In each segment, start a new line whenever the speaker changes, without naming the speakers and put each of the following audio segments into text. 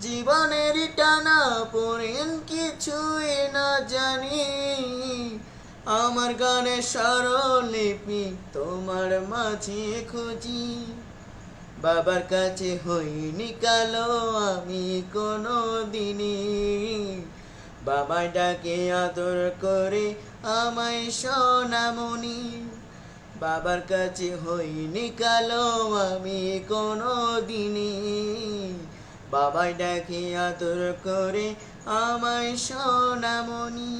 জীবনের টানা পড়েন কিছুই না জানি। আমার গানে স্বরলিপি তোমার মাঝে খুঁজি। বাবার কাছে হইনি কালো আমি কোনো দিনই বাবাই ডাকে আদর করে আমায় সোনামণি। বাবার কাছে হইনি কালো আমি কোনো দিনই বাবাই ডাকে আদর করে আমায় সোনামণি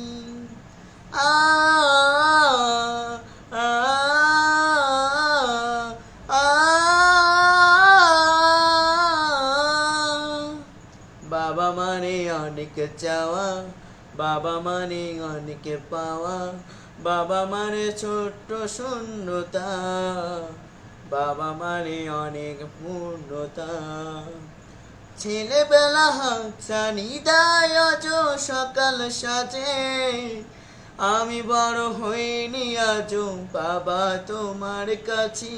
আ, বাবা মানে অনেক চাওয়া বাবা মানে অনেক পাওয়া বাবা মানে ছোট্ট শূন্যতা বাবা মানে অনেক পূর্ণতা ছেলেবেলা অজ সকাল সাজে। আমি বড় হইনি আজও বাবা তোমার কাছে।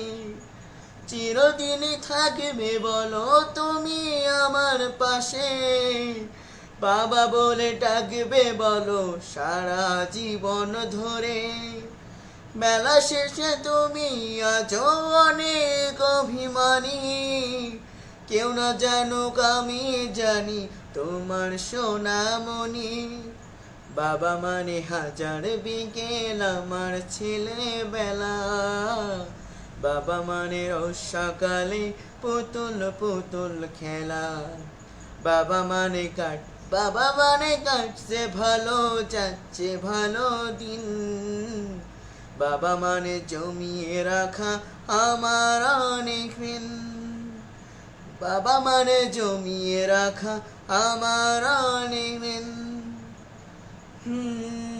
চিরদিনই থাকবে বলো তুমি আমার পাশে। বাবা বলে ডাকবে বলো সারা জীবন ধরে। মেলা শেষে তুমি আজ অনেক অভিমানী। কেউ না জানুক, আমি জানি তোমার সোনামণি। বাবা মানে হাজার বিকেল, আমার ছেলেবেলা। বাবা মানে সকালে পুতুল পুতুল খেলা। বাবা মানে কাট বাবা মানে কাটছে ভালো যাচ্ছে ভালো দিন। বাবা মানে জমিয়ে রাখা আমার অনেক ঋণ। বাবা মানে জমিয়ে রাখা আমার ঋণ হুম।